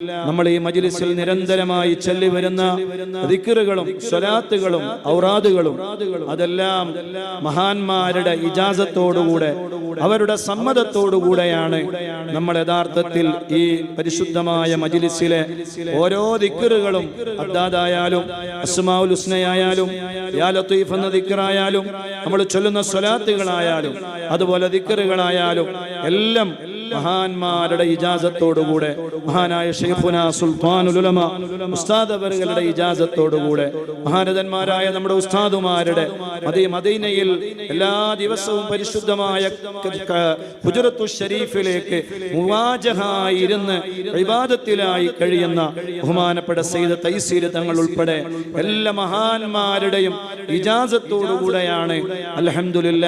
നമ്മൾ ഈ മജിലിസിൽ നിരന്തരമായി ചൊല്ലി വരുന്ന ദിക്കറുകളും സ്വലാത്തുകളും ഔറാദുകളും അതെല്ലാം മഹാന്മാരുടെ ഇജാസത്തോടുകൂടെ അവരുടെ സമ്മതത്തോടുകൂടെയാണ് നമ്മൾ യഥാർത്ഥത്തിൽ ഈ പരിശുദ്ധമായ മജിലിസിലെ ഓരോ ദിക്കറുകളും അദ്ദാദായാലും അസ്മാഉൽ ഹുസ്നയായാലും യാ ലത്തീഫ് എന്ന ദിക്കറായാലും നമ്മൾ ചൊല്ലുന്ന സ്വലാത്തുകളായാലും അതുപോലെ ദിക്കറുകളായാലും എല്ലാം മഹാന്മാരുടെ ഇജാസത്തോടുകൂടെ മഹാനായ ഷെയ്ഖുന സുൽത്താനുലുലമ ഉസ്താദ് അവരുടെ ഇജാസത്തോടുകൂടെ മഹാരഥന്മാരായ നമ്മുടെ ഉസ്താദുമാരുടെ മദീ മദീനയിൽ എല്ലാ ദിവസവും പരിശുദ്ധമായ ഹുജറത്തു ഷരീഫിലേക്ക് മുവാജഹായിരുന്ന് വിവാദത്തിലായി കഴിയുന്ന ബഹുമാനപ്പെട്ട സെയ്ദ് തൈസീർ തങ്ങൾ ഉൾപ്പെടെ എല്ലാ മഹാന്മാരുടെയും ഇജാസത്തോടുകൂടെയാണ് അലഹമില്ല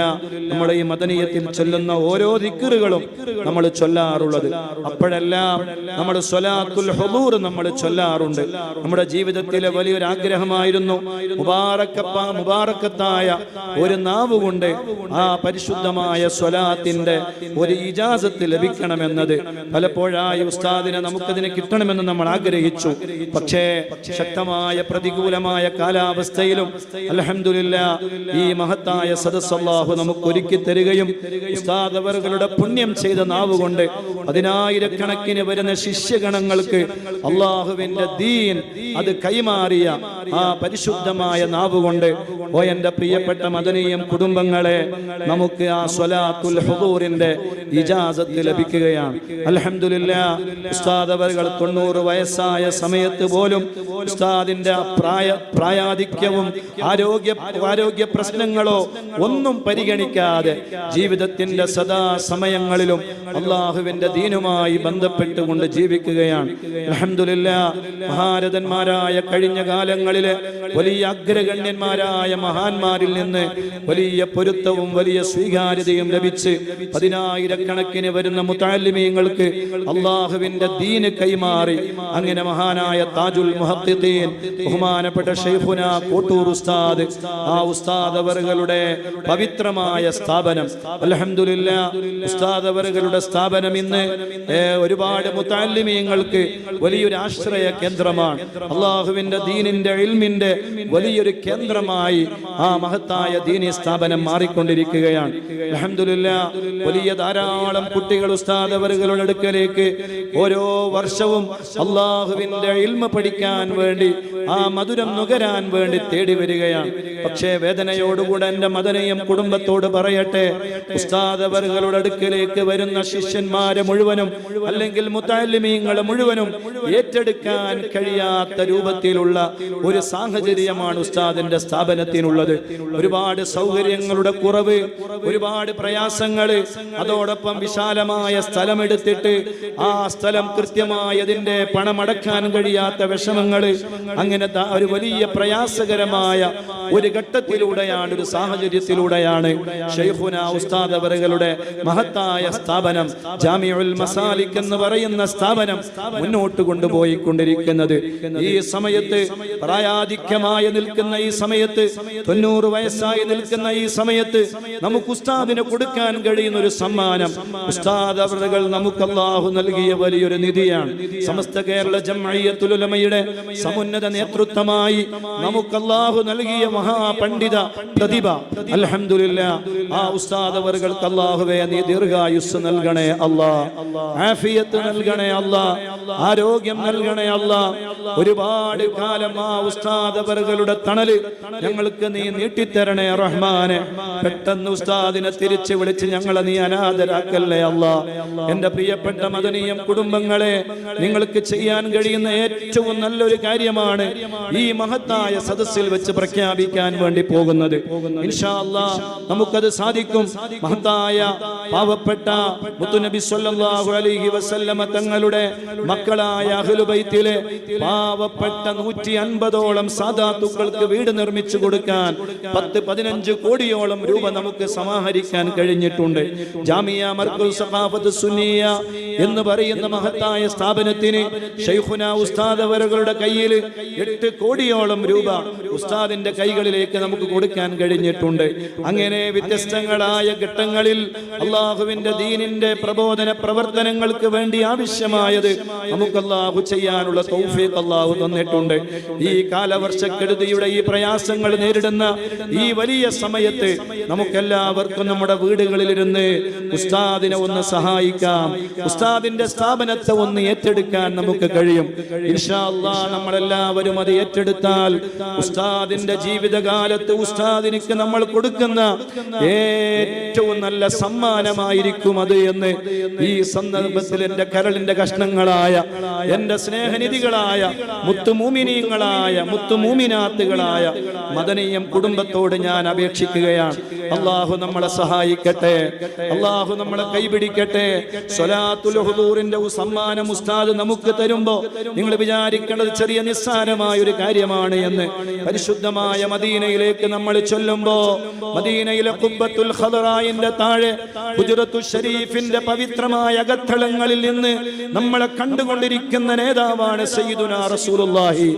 നമ്മുടെ ഈ മദനീയത്തിൽ ചൊല്ലുന്ന ഓരോ ദിക്കറുകളും നമ്മൾ ചൊല്ലാറുള്ളത്. അപ്പോഴെല്ലാം നമ്മുടെ സ്വലാത്തുൽ ഹബൂർ നമ്മൾ ചൊല്ലാറുണ്ട്. നമ്മുടെ ജീവിതത്തിലെ വലിയൊരു ആഗ്രഹമായിരുന്നു മുബാറക്കപ്പ മുബാറക്കത്തായ ഒരു നാവ് കൊണ്ട് ആ പരിശുദ്ധമായ സ്വലാത്തിന്റെ ഒരു ഇജാസത്ത് ലഭിക്കണമെന്നത് പലപ്പോഴായി ഉസ്താദിനെ നമുക്കതിന് കിട്ടണമെന്ന് നമ്മൾ ആഗ്രഹിച്ചു. പക്ഷേ ശക്തമായ പ്രതികൂലമായ കാലാവസ്ഥയിലും അലഹമില്ല ഈ മഹത്തായ സദസ്സല്ലാഹു നമുക്ക് ഒരുക്കി തരികയും ഉസ്താദ് അവരുടെ പുണ്യം ചെയ്ത നാവ് കൊണ്ട് പതിനായിരക്കണക്കിന് വരുന്ന ശിഷ്യഗണങ്ങൾക്ക് അള്ളാഹുവിന്റെ ദീൻ അത് കൈമാറിയ ആ പരിശുദ്ധമായ നാവ് കൊണ്ട് ഓ എന്റെ പ്രിയപ്പെട്ട മദനീയം കുടുംബങ്ങളെ നമുക്ക് ആ സ്വലാത്തുൽ ഹുദൂറിന്റെ ഇജാസത്ത് ലഭിക്കുകയാണ്. അലഹമില്ല ഉസ്താദ് അവരുകൾ തൊണ്ണൂറ് വയസ്സായ സമയത്ത് പോലും ഉസ്താദിന്റെ പ്രായ പ്രായാധിക്യവും ആരോഗ്യ ആരോഗ്യ പ്രശ്നങ്ങളോ ഒന്നും പരിഗണിക്കാതെ ജീവിതത്തിന്റെ സദാ സമയങ്ങളിലും അള്ളാഹുവിന്റെ ദീനുമായി ബന്ധപ്പെട്ടുകൊണ്ട് ജീവിക്കുകയാണ്. അലഹമില്ല മഹാരഥന്മാരായ കഴിഞ്ഞ കാലങ്ങളിലെ വലിയ അഗ്രഗണ്യന്മാരായ മഹാന്മാർ മഹാന്മാരിൽ നിന്ന് വലിയ പൊരുത്തവും വലിയ സ്വീകാര്യതയും ലഭിച്ച് പതിനായിരക്കണക്കിന് വരുന്ന മുത്താലിമീങ്ങൾക്ക് അള്ളാഹുവിന്റെ ദീന് കൈമാറി. അങ്ങനെ മഹാനായ താജുൽ മുഹദ്ദീൻ ബഹുമാനപ്പെട്ട ഷെയ്ഖുന കോട്ടൂർ ഉസ്താദ് ആ ഉസ്താദ് അവറുകളുടെ പവിത്രമായ സ്ഥാപനം. അലഹമുല്ല ഉസ്താദ് അവറുകളുടെ സ്ഥാപനം ഇന്ന് ഒരുപാട് മുത്താലിമീങ്ങൾക്ക് വലിയൊരു ആശ്രയ കേന്ദ്രമാണ്. അള്ളാഹുവിന്റെ ദീനിന്റെ ഇൽമിന്റെ വലിയൊരു കേന്ദ്രമായി ആ മഹത്തായ ദീനി സ്ഥാപനം മാറിക്കൊണ്ടിരിക്കുകയാണ്. അൽഹംദുലില്ല വലിയ ധാരാളം കുട്ടികൾ ഉസ്താദ് അടുക്കലേക്ക് ഓരോ വർഷവും അള്ളാഹുവിന്റെ ഇൽമ പഠിക്കാൻ വേണ്ടി ആ മധുരം നുകരാൻ വേണ്ടി തേടി വരികയാണ്. പക്ഷേ വേദനയോടുകൂടെ എന്റെ മദനയും കുടുംബത്തോട് പറയട്ടെ ഉസ്താദവറുകളുടെ അടുക്കിലേക്ക് വരുന്ന ശിഷ്യന്മാരെ മുഴുവനും അല്ലെങ്കിൽ മുത്താലിമീങ്ങളെ മുഴുവനും ഏറ്റെടുക്കാൻ കഴിയാത്ത രൂപത്തിലുള്ള ഒരു സാഹചര്യമാണ് ഉസ്താദിന്റെ സ്ഥാപനത്തിനുള്ളത്. ഒരുപാട് സൗകര്യങ്ങളുടെ കുറവ് ഒരുപാട് പ്രയാസങ്ങൾ അതോടൊപ്പം വിശാലമായ സ്ഥലമെടുത്തിട്ട് ആ സ്ഥലം കൃത്യമായതിന്റെ പണമടക്കാൻ കഴിയാത്ത വിഷമങ്ങൾ അങ്ങനെ ഒരു വലിയ പ്രയാസകരമായ ഒരു ഘട്ടത്തിലൂടെയാണ് ഒരു സാഹചര്യത്തിലൂടെയാണ് ഷെയ്ഖുന ഉസ്താദ് അവറുകളുടെ മഹത്തായ സ്ഥാപനം ജാമിയുൽ മസാലിക് എന്ന് പറയുന്ന സ്ഥാപനം മുന്നോട്ട് കൊണ്ടുപോയി കൊണ്ടുപോയിക്കൊണ്ടിരിക്കുന്നത്. ഈ സമയത്ത് പ്രായാധിക്യമായി നിൽക്കുന്ന ഈ സമയത്ത് തൊണ്ണൂറ് വയസ്സായി നിൽക്കുന്ന ഈ സമയത്ത് നമുക്ക് ഉസ്താദിന് കൊടുക്കാൻ കഴിയുന്ന ഒരു സമ്മാനം ഉസ്താദ് നമുക്ക് അള്ളാഹു നൽകിയ വലിയൊരു നിധിയാണ്. സമസ്ത കേരള ജമ്മയ്യത്തുലമയുടെ സമുന്നത നേതൃത്വമായി നമുക്ക് അള്ളാഹു നൽകിയ മഹാപണ്ഡിത പ്രതിഭ. അലഹമില്ല ആ ഉസ്താദ് അള്ളാഹുവേ നീ ദീർഘായുസ് നൽകണേ അല്ലാ. ആഫിയത്ത് നൽകണേ അല്ലാ. ആരോഗ്യം നൽകണേ അല്ലാ. ഒരുപാട് കാലം ആ ഉസ്താദ് തണൽ ഞങ്ങൾക്ക് നീ നീട്ടിത്തരണേ റഹ്മാനെ. പെട്ടെന്ന് ഉസ്താദിനെ തിരിച്ചു വിളിച്ച് ഞങ്ങളെ നീ അനാഥരാക്കല്ലേ അല്ല. എന്റെ പ്രിയപ്പെട്ട മദനീയം കുടുംബങ്ങളെ നിങ്ങൾക്ക് ചെയ്യാൻ കഴിയുന്ന ഏറ്റവും നല്ലൊരു കാര്യമാണ് ഈ മഹത്തായ സദസ്സിൽ വെച്ച് പ്രഖ്യാപിക്കാൻ വേണ്ടി പോകുന്നത്. നമുക്കത് സാധിക്കും. മഹത്തായ പാവപ്പെട്ട മുത്തുനബി അലൈഹി വസല്ലമ തങ്ങളുടെ മക്കളായ അഹ്ലുബൈത്തിലെ പാവപ്പെട്ട നൂറ്റി അൻപതോളം സാധാത്തുക്കൾക്ക് വീട് നിർമ്മിച്ചു കൊടുക്കാൻ പത്ത് പതിനഞ്ച് കോടിയോളം രൂപ നമുക്ക് സമാഹരിക്കാൻ കഴിഞ്ഞിട്ടുണ്ട്. ജാമിയ മർക്കുൽ സഖാഫത്ത് സുനിയ എന്ന് പറയുന്ന മഹത്തായ സ്ഥാപനത്തിന് ഷെയ്ഖുന ഉസ്താദ് അവരുടെ കയ്യിൽ എട്ട് കോടിയോളം രൂപ ഉസ്താദിന്റെ കൈകളിലേക്ക് നമുക്ക് കൊടുക്കാൻ കഴിഞ്ഞിട്ടുണ്ട്. അങ്ങനെ വ്യത്യസ്തങ്ങളായ ഘട്ടങ്ങളിൽ അള്ളാഹുവിന്റെ ദീനിന്റെ പ്രബോധന പ്രവർത്തനങ്ങൾക്ക് വേണ്ടി ആവശ്യമായത് നമുക്ക് അള്ളാഹു ചെയ്യാനുള്ള തൗഫീഖ് അള്ളാഹു തന്നിട്ടുണ്ട്. ഈ കാലവർഷക്കെടുതിയുടെ ഈ പ്രയാസങ്ങൾ നേരിടുന്ന ഈ വലിയ സമയത്ത് നമുക്കെല്ലാവർക്കും നമ്മുടെ വീടുകളിലിരുന്ന് ഉസ്താദിനെ ഒന്ന് സഹായിക്കാം. ഉസ്താദിന്റെ സ്ഥാപനത്തെ ഒന്ന് ഏറ്റെടുക്കാൻ നമുക്ക് കഴിയും. നമ്മളെല്ലാവരും അത് ഏറ്റെടുത്താൽ ഉസ്താദിന്റെ ജീവിതകാലത്ത് ഉസ്താദിനിക്ക് നമ്മൾ കൊടുക്കുന്ന ഏറ്റവും നല്ല സമ്മാനമായിരിക്കും അത് എന്ന് ഈ സന്ദർഭത്തിൽ എന്റെ കരളിന്റെ കഷ്ണങ്ങളായ എന്റെ സ്നേഹനിധികളായ മുത്തുമൂമിനീങ്ങളായ മുത്തുമൂമിനാത്തുകളായ മദനീയം കുടുംബത്തോട് ഞാൻ അപേക്ഷിക്കുകയാണ്. അള്ളാഹു നമ്മളെ സഹായിക്കട്ടെ. അള്ളാഹു നമ്മളെ കൈപിടിക്കട്ടെ. സ്വലാത്തുൽ ഹുദൂറിന്റെ സമ്മാനം ഉസ്താദ് നമുക്ക് തരുമ്പോ നിങ്ങൾ വിചാരിക്കേണ്ടത് ചെറിയ നിസ്സാരമായ ഒരു കാര്യമാണ് എന്ന്. പരിശുദ്ധമായ മദീനയിലേക്ക് നമ്മൾ ചൊല്ലുമ്പോ മദീനയിലെ കുബത്തുൽ ഖദറായിന്റെ താഴെ ഹുജുറത്തു ഷരീഫിന്റെ പവിത്രമായ അകത്തളങ്ങളിൽ നിന്ന് നമ്മളെ കണ്ടുകൊണ്ടിരിക്കുന്ന നേതാവാണ് സയ്യിദുനാ റസൂലുള്ളാഹി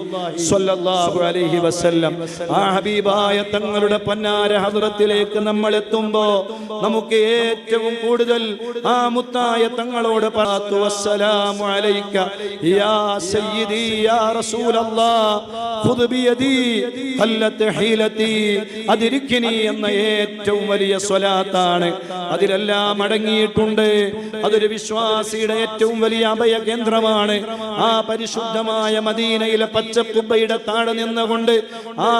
സ്വല്ലല്ലാഹു അലൈഹി വസല്ലം. ആ ഹബീബായ തങ്ങളുടെ പന്നാര ഹദ്റത്തിലേക്ക് നമ്മൾ എത്തുമ്പോ നമുക്ക് ഏറ്റവും കൂടുതൽ ആ മുത്തായ തങ്ങളോട് പറത്തു عليك يا യാ സയ്യിദി യാ الله ഖുദ് بيدي قلت ഹീലതി അതിരിക്കിനി എന്ന ഏറ്റവും വലിയ സ്വലാത്താണ്. അതിലെല്ലാം അടങ്ങിയിട്ടുണ്ട്. അതൊരു വിശ്വാസിയുടെ ഏറ്റവും വലിയ അഭയ കേന്ദ്രമാണ്. ആ പരിശുദ്ധമായ മദീനയിലെ പച്ചക്കുബയുടെ താഴെ നിന്നുകൊണ്ട് ആ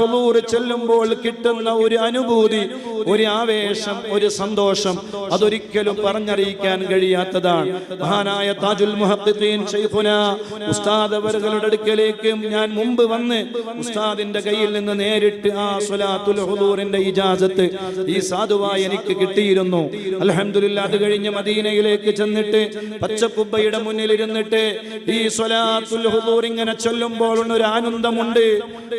ഹുദൂർ ചെല്ലുമ്പോൾ കിട്ടുന്ന ഒരു അനുഭൂതി ഒരു ആവേശം ഒരു സന്തോഷം അതൊരിക്കലും പറഞ്ഞറിയിക്കാൻ കഴിയാത്തതാണ്. മഹാനായ താജുൽ മുഹദ്ദീൻ ഷെയ്ഖുന ഉസ്താദ് അവരുടെ അടുക്കലേക്ക് ഞാൻ മുമ്പ് വന്ന് ഉസ്താദിന്റെ കയ്യിൽ നിന്ന് നേരിട്ട് ആ സ്വലാത്തുൽ ഹുദൂറിന്റെ ഇജാസത്ത് ഈ സാധുവായി എനിക്ക് കിട്ടിയിരുന്നു. അലഹമില്ല അത് കഴിഞ്ഞ് മദീനയിലേക്ക് ചെന്നിട്ട് പച്ചക്കുബ്ബയുടെ മുന്നിൽ ഇരുന്നിട്ട് ഈ സ്വലാത്തുൽ ഹുദൂർ ഇങ്ങനെ ചൊല്ലുമ്പോൾ ഒരു ആനന്ദമുണ്ട്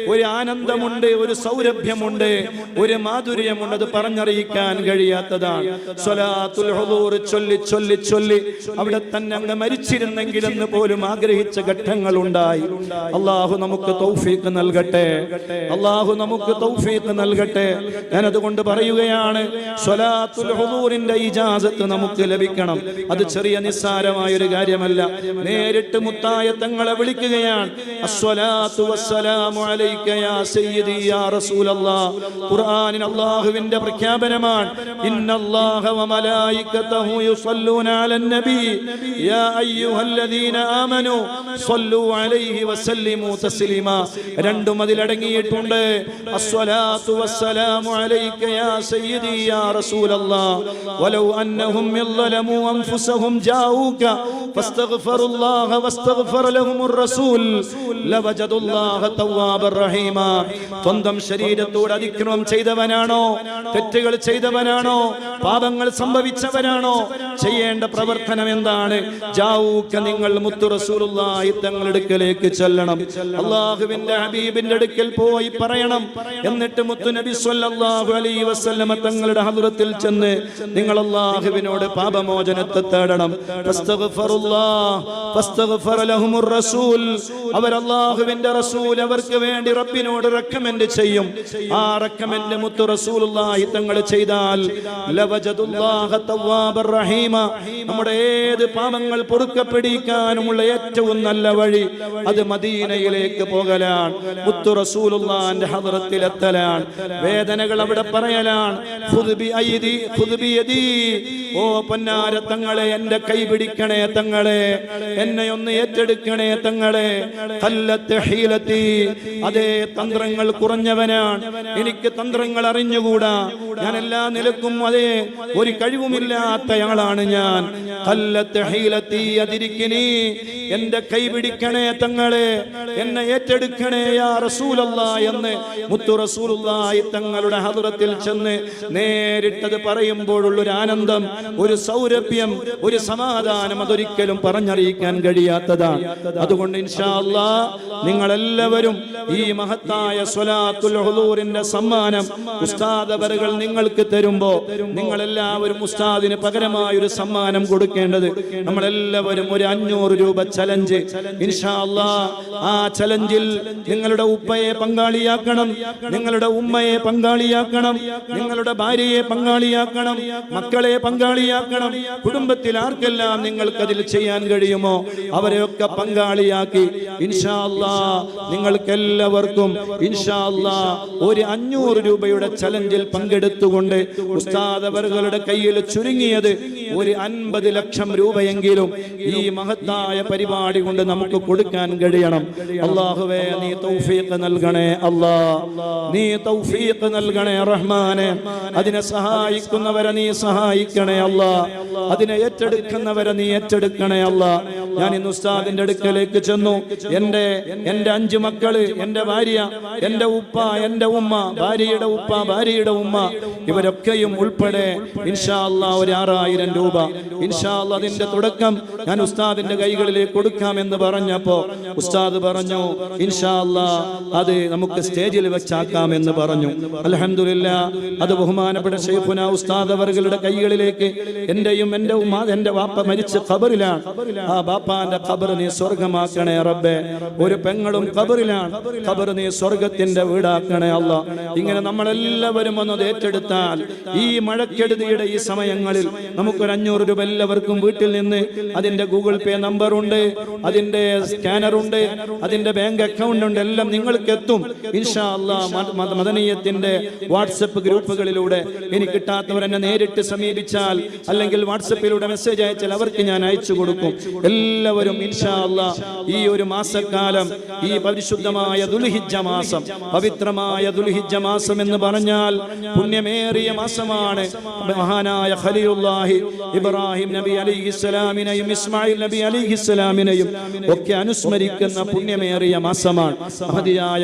ഒരു ആനന്ദമുണ്ട് ഒരു സൗരഭ്യമുണ്ട് ഒരു മാധുര്യമുണ്ട്. അത് പറഞ്ഞറിയിക്കാൻ കഴിയാത്തതാണ്. സ്വലാത്തുൽ ഹുദൂർ ചൊല്ലി ചൊല്ലി ചൊല്ലി അവിടെ തന്നെ അങ്ങ് മരിച്ചിരുന്നെങ്കിലെന്ന് പോലും ആഗ്രഹിച്ച ഘട്ടങ്ങൾ ഉണ്ടായി അള്ളാഹു നമുക്ക് തൗഫീഖ് നൽകട്ടെ. അള്ളാഹു നമുക്ക് തൗഫീഖ് നൽകട്ടെ. ഞാൻ അതുകൊണ്ട് പറയുകയാണ് ഇജാസത്ത് നമുക്ക് ലഭിക്കണം. അത് ചെറിയ നിസ്സാരമായ ഒരു കാര്യമല്ല. നേരിട്ട് മുത്തായ തങ്ങളെ വിളിക്കുകയാണ് ഖുർആനിൽ പ്രഖ്യാപനമാണ് ഇന്നല്ലാഹ യുസല്ലൂന അലൻ النبي. يا أيها الذين آمنوا صلوا عليه وسلموا تسليما. രണ്ടും അതിലടങ്ങിയിട്ടുണ്ട്. അസ്വലാത്തു വസ്സലാമു അലൈക യാ സയ്യിദി യാ റസൂലല്ലാഹ്. വലൗ അന്നഹും യളലമു അൻഫുസഹും ജാഊക. ഫസ്തഗ്ഫിറുല്ലാഹ വസ്തഗ്ഫിർ ലഹുമുർ റസൂൽ. ലവജദുല്ലാഹ തവ്വാബർ റഹീമ. സ്വന്തം ശരീരത്തോട് അതിക്രമം ചെയ്തവനാണോ? തെറ്റുകൾ ചെയ്തവനാണോ? പാപങ്ങൾ സംഭവിച്ചവനാണോ? ചെയ്യേണ്ട പ്രവർത്തനം എന്താണ് ജാവൂക്ക നിങ്ങൾ മുത്തു റസൂലുള്ളാഹി തങ്ങളുടെ അടുക്കലേക്ക് ചെല്ലണം. അള്ളാഹുവിന്റെ ഹബീബിന്റെ അടുക്കൽ പോയി പറയണം. എന്നിട്ട് മുത്തു നബി സ്വല്ലല്ലാഹു അലൈഹി വസല്ലമ തങ്ങളുടെ ഹദ്റത്തിൽ ചെന്ന് നിങ്ങൾ അള്ളാഹുവിനോട് പാപമോചനത്തെ തേടണം. റസൂൽ. അവർ അള്ളാഹുവിന്റെ റസൂൽ അവർക്ക് വേണ്ടി റബ്ബിനോട് റെക്കമെൻഡ് ചെയ്യും. ആ റെക്കമെൻഡ് മുത്തു റസൂലുള്ളാഹി തങ്ങൾ ചെയ്താൽ ലവജദുല്ലാഹ തവ്വാബർ റഹീമ. നമ്മുടെ ഏത് പാപങ്ങൾ പൊറുക്കപ്പെടിക്കാനുമുള്ള ഏറ്റവും നല്ല വഴി അത് മദീനയിലേക്ക് പോകലാണ്. മുത്തു റസൂലുള്ളാന്റെ ഹദ്റത്തിൽ എത്തലാണ് വേദനകൾ അവിടെ പറയലാണ്. ഓ പൊന്നാര തങ്ങളെ എന്റെ കൈ പിടിക്കണേ തങ്ങളെ എന്നെ ഒന്ന് ഏറ്റെടുക്കണേ തങ്ങളെ. അതേ തന്ത്രങ്ങൾ കുറഞ്ഞവനാണ്. എനിക്ക് തന്ത്രങ്ങൾ അറിഞ്ഞുകൂടാ. ഞാൻ എല്ലാ നിലക്കും അതേ. ഒരു കഴിവുമില്ലാത്തയാളാണ് ഞാൻ. എന്റെ കൈ പിടിക്കണേ തങ്ങളെ. എന്നെ ഏറ്റെടുക്കണേ യാ റസൂലല്ല എന്ന്. മുത്തു റസൂലുള്ളാഹി തങ്ങളുടെ ഹദറത്തിൽ ചെന്ന് നേരിട്ടത് പറയുമ്പോഴുള്ള ഒരു ആനന്ദം ഒരു സൗരഭ്യം ഒരു സമാധാനം അതൊരിക്കലും പറഞ്ഞറിയിക്കാൻ കഴിയാത്തതാണ്. അതുകൊണ്ട് ഇൻഷാ അല്ലാ നിങ്ങളെല്ലാവരും ഈ മഹത്തായ സ്വലാത്തുൽ ഹുദൂറിന്റെ സമ്മാനം ഉസ്താദ് അവറുകൾ നിങ്ങൾക്ക് തരുമ്പോ നിങ്ങളെല്ലാവരും ഉസ്താദിന് പകരമായ ഒരു സമ്മാനം കൊടുക്കുക കൊടുക്കേണ്ടത്. നമ്മളെല്ലാവരും ഒരു അഞ്ഞൂറ് രൂപ ചലഞ്ച് ഇൻഷാ അല്ലാ ആ ചലഞ്ചിൽ നിങ്ങളുടെ ഉപ്പയെ പങ്കാളിയാക്കണം നിങ്ങളുടെ ഉമ്മയെ പങ്കാളിയാക്കണം നിങ്ങളുടെ ഭാര്യയെ പങ്കാളിയാക്കണം മക്കളെ പങ്കാളിയാക്കണം. കുടുംബത്തിൽ ആർക്കെല്ലാം നിങ്ങൾക്ക് അതിൽ ചെയ്യാൻ കഴിയുമോ അവരെയൊക്കെ പങ്കാളിയാക്കി. ഇൻഷാ അല്ലാ നിങ്ങൾക്ക് എല്ലാവർക്കും ഇൻഷാ അല്ലാ ഒരു അഞ്ഞൂറ് രൂപയുടെ ചലഞ്ചിൽ പങ്കെടുത്തുകൊണ്ട് ഉസ്താദ് അവരുടെ കയ്യിൽ ചുരുങ്ങിയത് ഒരു അൻപത് ലക്ഷം രൂപയെങ്കിലും ഈ മഹത്തായ പരിപാടി കൊണ്ട് നമുക്ക് കൊടുക്കാൻ കഴിയണം. അള്ളാഹുവേ നീ തൗഫീഖ് നൽകണേ അല്ലാ. നീ തൗഫീഖ് നൽകണേ റഹ്മാനെ. അതിനെ സഹായിക്കുന്നവരെ നീ സഹായിക്കണേ അല്ലാ. അതിനെ ഏറ്റെടുക്കുന്നവരെ നീ ഏറ്റെടുക്കണേ അല്ലാ. ഞാൻ ഇന്ന് ഉസ്താദിന്റെ അടുക്കലേക്ക് ചെന്നു. എന്റെ എന്റെ അഞ്ചു മക്കൾ എന്റെ ഭാര്യ എന്റെ ഉപ്പ എന്റെ ഉമ്മ ഭാര്യയുടെ ഉപ്പ ഭാര്യയുടെ ഉമ്മ ഇവരൊക്കെയും ഉൾപ്പെടെ ഇൻഷാ അല്ലാ ഒരു ആറായിരം രൂപ. ഇൻഷാ ഇൻഷാൽ അതിന്റെ തുടക്കം ഞാൻ ഉസ്താദിന്റെ കൈകളിലേക്ക് കൊടുക്കാമെന്ന് പറഞ്ഞപ്പോ ഉസ്താദ് പറഞ്ഞു ഇൻഷാല്ല അത് നമുക്ക് സ്റ്റേജിൽ വെച്ചാക്കാം എന്ന് പറഞ്ഞു. അലഹമില്ല അത് ബഹുമാനപ്പെട്ട ഷെയ്ഫുന ഉസ്താദ് അവരുടെ കൈകളിലേക്ക് എന്റെയും എന്റെ എന്റെ വാപ്പ മരിച്ച ഖബറിലാണ്. ആ ബാപ്പാന്റെ ഖബർ നീ സ്വർഗമാക്കണേ റബ്ബെ. ഒരു പെങ്ങളും ഖബറിലാണ്. ഖബർ നീ സ്വർഗത്തിന്റെ വീടാക്കണേ അല്ല. ഇങ്ങനെ നമ്മളെല്ലാവരും ഒന്ന് ഏറ്റെടുത്താൽ ഈ മഴക്കെടുതിയുടെ ഈ സമയങ്ങളിൽ നമുക്കൊരു അഞ്ഞൂറ് രൂപ എല്ലാവർക്കും വീട്ടിൽ നിന്ന് അതിന്റെ ഗൂഗിൾ പേ നമ്പർ ഉണ്ട് അതിന്റെ സ്കാനർ ഉണ്ട് അതിന്റെ ബാങ്ക് അക്കൗണ്ട് ഉണ്ട് എല്ലാം നിങ്ങൾക്ക് എത്തും. ഇൻഷാ മദനീയത്തിന്റെ വാട്സപ്പ് ഗ്രൂപ്പുകളിലൂടെ ഇനി കിട്ടാത്തവർ എന്നെ നേരിട്ട് സമീപിച്ചാൽ അല്ലെങ്കിൽ വാട്സപ്പിലൂടെ മെസ്സേജ് അയച്ചാൽ അവർക്ക് ഞാൻ അയച്ചു കൊടുക്കും. എല്ലാവരും ഇൻഷാ ഈ ഒരു മാസക്കാലം ഈ പരിശുദ്ധമായ ദുൽഹിജ്ജ മാസം പവിത്രമായ ദുൽഹിജ്ജ മാസം എന്ന് പറഞ്ഞാൽ പുണ്യമേറിയ മാസമാണ്. മഹാനായ ഖലീലുല്ലാഹി ഇബ്രാഹിം നബി അലിഹിസ്സലാമിനെയും ഇസ്മായിൽ നബി അലിഹിസ്സലാമിനെയും ഒക്കെ അനുസ്മരിക്കുന്ന പുണ്യമേറിയ മാസമാണ്.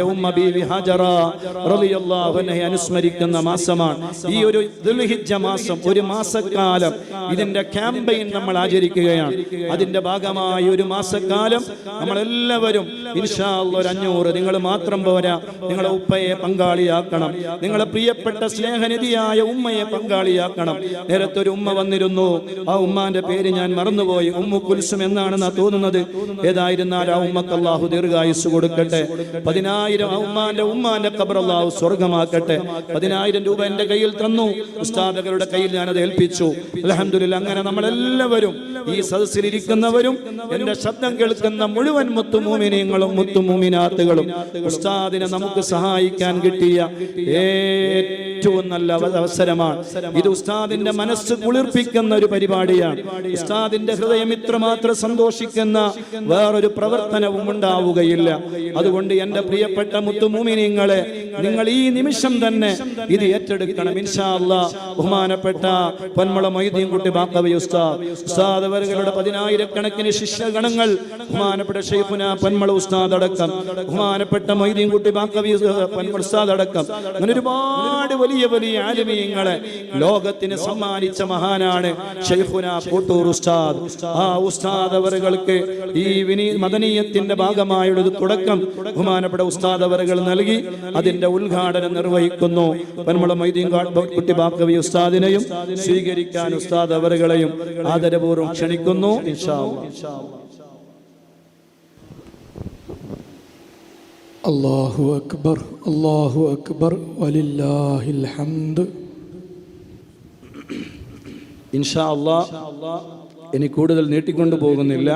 ഉമ്മ അനുസ്മരിക്കുന്ന മാസമാണ്. ഈ ഒരു ദുൽഹിജ്ജ മാസം ഒരു മാസക്കാലം ഇതിന്റെ ക്യാമ്പയിൻ നമ്മൾ ആചരിക്കുകയാണ്. അതിന്റെ ഭാഗമായി ഒരു മാസക്കാലം നമ്മളെല്ലാവരും ഇൻഷാ അല്ലാഹ് ഒരു അഞ്ഞൂറ് നിങ്ങൾ മാത്രം പോരാ. നിങ്ങളെ ഉപ്പയെ പങ്കാളിയാക്കണം. നിങ്ങളെ പ്രിയപ്പെട്ട സ്നേഹനിധിയായ ഉമ്മയെ പങ്കാളിയാക്കണം. നേരത്തെ ഒരു ഉമ്മ വന്നിരുന്നു. ആ ഉമ്മാന്റെ പേര് ഞാൻ മറന്നുപോയി. ഉമ്മു കുൽസും എന്നാണെന്നാ തോന്നുന്നത്. ഏതായിരുന്നാൽ ആ ഉമ്മക്ക് അള്ളാഹു ദീർഘായുസ് കൊടുക്കട്ടെ. പതിനായിരം ഉമ്മാന്റെ ഉമ്മാന്റെ ഖബർ അള്ളാഹു സ്വർഗമാക്കട്ടെ പതിനായിരം രൂപ എന്റെ കയ്യിൽ തന്നു. ഉസ്താദകളുടെ കയ്യിൽ ഞാൻ അത് ഏൽപ്പിച്ചു. അലഹമില്ല അങ്ങനെ നമ്മളെല്ലാവരും ഈ സദസ്സിലിരിക്കുന്നവരും എന്റെ ശബ്ദം കേൾക്കുന്ന മുഴുവൻ മുത്തുമൂമിനിയങ്ങളും മുത്തുമൂമിനാത്തുകളും ഉസ്താദിനെ നമുക്ക് സഹായിക്കാൻ കിട്ടിയ ഏറ്റവും നല്ല അവസരമാണ്. ഇത് ഉസ്താദിന്റെ മനസ്സ് കുളിർപ്പിക്കുന്ന ഒരു പരിപാടിയാണ്. ഉസ്താദിന്റെ ഹൃദയം ഇത്രമാത്രം സന്തോഷിക്കുന്ന വേറൊരു പ്രവർത്തനവും ഉണ്ടാവുകയില്ല. അതുകൊണ്ട് എന്റെ പ്രിയപ്പെട്ട മുത്തുമൂമിനിങ്ങളെ നിങ്ങൾ ഈ നിമിഷം തന്നെ ഇത് ഏറ്റെടുക്കണം. ഇൻഷാല്ല ബഹുമാനപ്പെട്ട പൊന്മുള മൊയ്തീൻകുട്ടി ബാക്കവി ഉസ്താദ്. ഉസ്താദ്. അവരുടെ പതിനായിരക്കണക്കിന് ശിഷ്യഗണങ്ങൾ ബഹുമാനപ്പെട്ട ഷെയ്ഫുന പൊന്മള ഉസ്താദ് അടക്കം ബഹുമാനപ്പെട്ട മൊയ്തീൻകുട്ടി ബാക്കവി ഉസ്താദ് അടക്കം അങ്ങനെ ഒരുപാട് വലിയ വലിയ ആലിമീങ്ങളെ ലോകത്തിന് സമ്മാനിച്ച മഹാനാണ് ഷെയ്ഖുന കോട്ടൂർ ഉസ്താദ്. ആ ഉസ്താദ് അവറുകൾക്ക് ഈ വിനീ മദനീയത്തിന്റെ ഭാഗമായുള്ള തുടക്കം ബഹുമാനപ്പെട്ട ഉസ്താദ് അവറുകൾ നൽകി അതിന്റെ ഉദ്ഘാടനം നിർവഹിക്കുന്നു. പന്മള മൈദീൻ കുട്ടി ബാക്കവി ഉസ്താദിനെയും സ്വീകരിക്കാൻ ഉസ്താദ് അവറുകളെയും ആദരപൂർവം ക്ഷണിക്കുന്നു. ഇൻഷാ അള്ളാഹു അക്ബർ അള്ളാഹു അക്ബർ വലില്ലാഹിൽ ഹംദ് ഇൻഷാ അള്ളാ ഇനി കൂടുതൽ നീട്ടിക്കൊണ്ടു പോകുന്നില്ല.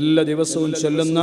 എല്ലാ ദിവസവും ചെല്ലുന്ന